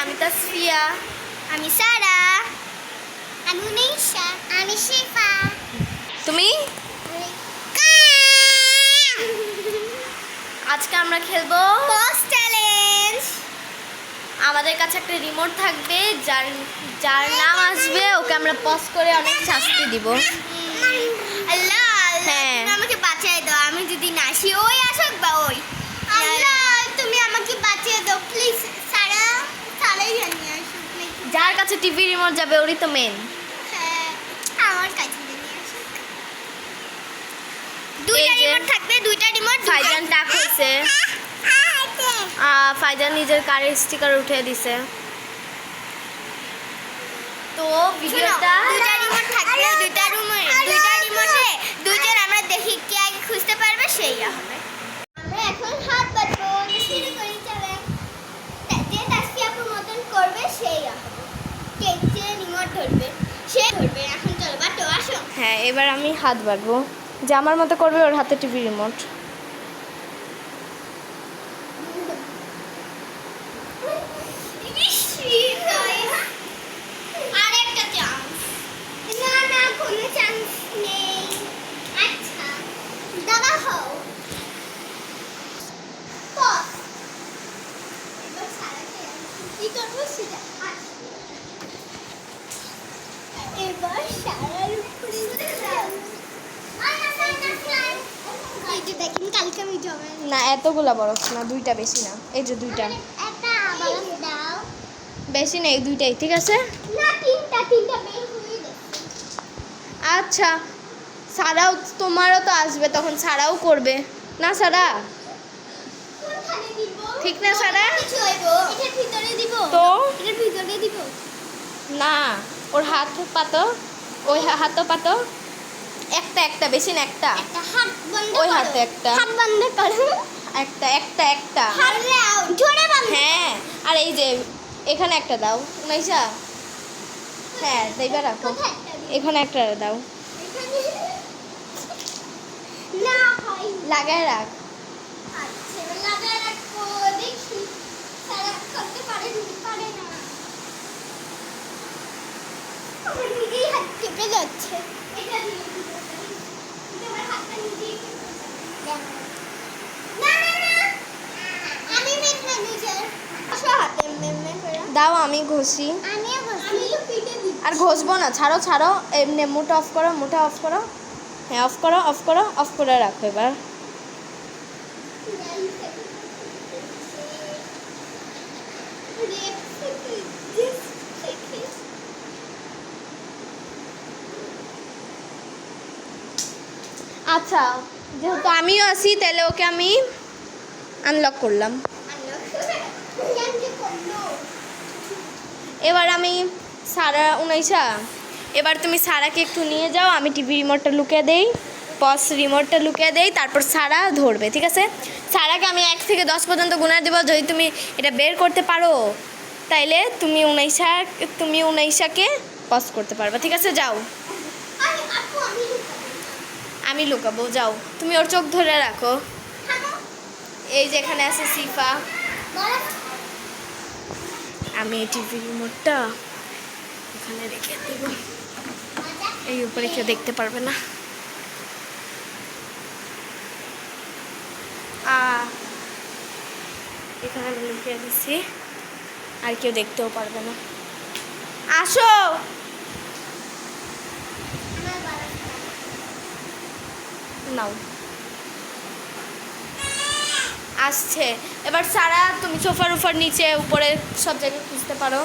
আমি তাসফিয়া আমি সারা আমি নিশা আমি শিফা। তুমি? আজকে আমরা খেলব চ্যালেঞ্জ আমাদের কাছে একটা রিমোট থাকবে যার যার নাম আসবে ওকে আমরা পজ করে অনেক শাস্তি দিব আল্লাহ হ্যাঁ। তুমি আমাকে বাঁচিয়ে দাও আমি যদি না আসি ওই আসুক বা ওই আল্লাহ তুমি আমাকে বাঁচিয়ে দাও প্লিজ সারা সারাই জানি আসুক please। যার কাছে টিভি রিমোট যাবে ওরই তো মেন হ্যাঁ আমার কাছে দুইটা রিমোট থাকবে দুইটা রিমোট ফাইজান ডাক হয়েছে ফাইজান নিজের কারের স্টিকার উঠে দিছে। তো ভিডিওটা দুইটা রিমোট থাকবে দুইটা রিমোটে দুইজন আমরা দেখি কে আগে খুঁজতে পারবে সেই হবে আমরা এখন হাত বাটবো শুরু করি চলে যে তাসফি আপুর মতন করবে সেই হবে কে যে রিমোট ধরবে সে ধরবে। এখন চলো বাটো আসো। হ্যাঁ এবার আমি হাত বাড়বো। যে আমার মতো করবে ওর হাতে টিভি রিমোট আচ্ছা এবার সারাকে কি করব সেটা। এবার সারার উপরে দাও। আয় না, এতগুলা বরফ না দুইটা বেশি না। এই যে দুইটা। বেশি নেই দুইটাই ঠিক আছে? আচ্ছা সারাও তোমারও তো আসবে তখন সারাও করবে। না সারা? ঠিক না, সারা? তো? না। ওর হাত পাতো ওই হাতও পাতো একটা একটা বেশি না একটা। ওই হাতে একটা। হাত বন্ধ করো। একটা একটা একটা। জোরে হ্যাঁ আর এই যে এখানে একটা দাও নাইসা হ্যাঁ এইবার রাখো। দিব? এখানে একটা দাও? লাগায় রাখ। আচ্ছা লাগায় রাখো দেখি। করতে পারে পারে না আমার নিজেই হাত কেঁপে যাচ্ছে এটা দিয়ে দিতে পারি। কিন্তু আমার হাতটা নিজেই কেঁপে যাচ্ছে। না না না আমি মেন ম্যানেজার আসো মেন মেন দাও আমি ঘষি আর ঘষবো না ছাড়ো ছাড়ো এমনি মুটা অফ করো মুটা অফ করো হ্যাঁ অফ করো অফ করো অফ করে রাখো এবার আচ্ছা যেহেতু আমিও আছি, তাহলে ওকে আমি আনলক করলাম। এবার আমি সারা উনাইশা, এবার তুমি সারাকে একটু নিয়ে যাও, আমি টিভি রিমোটটা লুকিয়ে দেই পস রিমোটটা লুকিয়ে দেই, তারপর সারা ধরবে, ঠিক আছে? সারাকে আমি এক থেকে দশ পর্যন্ত গুণা দেবো, যদি তুমি এটা বের করতে পারো, তাইলে তুমি উনাইশা, তুমি উনাইশাকে পজ করতে পারবে, ঠিক আছে? যাও। আমি লুকাবো, যাও। তুমি ওর চোখ ধরে রাখো। এই যে এখানে আছে সিফা। আমি এই টিভি রিমোটটা এখানে রেখে দেব। এই উপরে কেউ দেখতে পারবে না। এখানে আমি লুকিয়ে দিচ্ছি আর কেউ দেখতেও পারবে না। আসো! নাও। আসছে। এবার সারা, তুমি সোফার উপর নিচে, উপরে সব জায়গায় খুঁজতে পারো।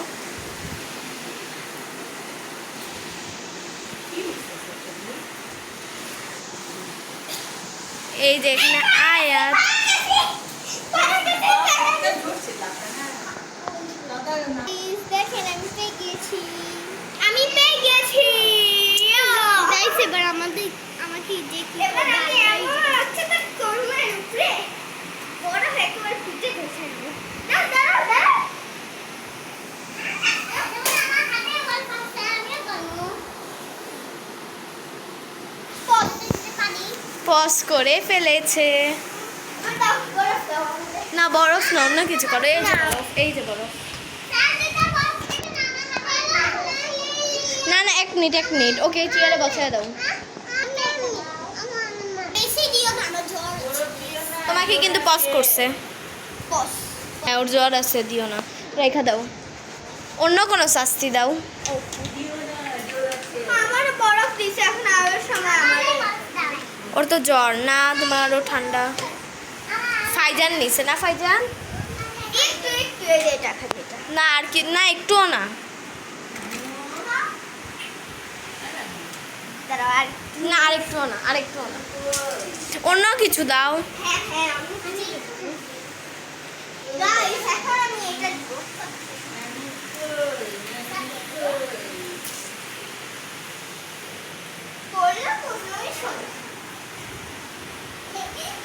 এই যে এখানে আয়াত। পজ করে ফেলেছে। না বরফ না অন্য কিছু করো। এই যে বরফ এই যে বরফ। না না এক মিনিট এক মিনিট। ওকে চেয়ারে বসায় দাও। তোমাকে কিন্তু পজ করছে। হ্যাঁ ওর জ্বর আছে দিও না। রেখা দাও। অন্য কোনো শাস্তি দাও। হ্যাঁ, আমার বরফ দিছে এখন আবার সময় ওর তো জ্বর। না তোমার আরও ঠান্ডা। ফাইজান নিছে না ফাইজান? না আর কি না একটুও না। আর না আরেকটুও না আরেকটুও না। অন্য কিছু দাও। হ্যাঁ হ্যাঁ আমি বুঝি গাইস এখন আমি এটা দিব করলে করলেই শোনো হ্যাঁ হ্যাঁ একটু পিঠের মধ্যে দিন বরং।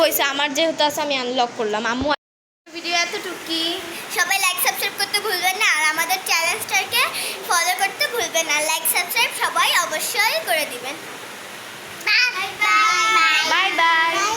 হয়েছে আমার যেহেতু আছে আমি আনলক করলাম। আম্মু ভিডিও এতটুকি সবাই লাইক সাবস্ক্রাইব করতে ভুলবেন না আর আমাদের চ্যানেলটাকে ফলো করতে ভুলবেন না লাইক সাবস্ক্রাইব সবাই অবশ্যই করে দিবেন। Bye bye bye bye bye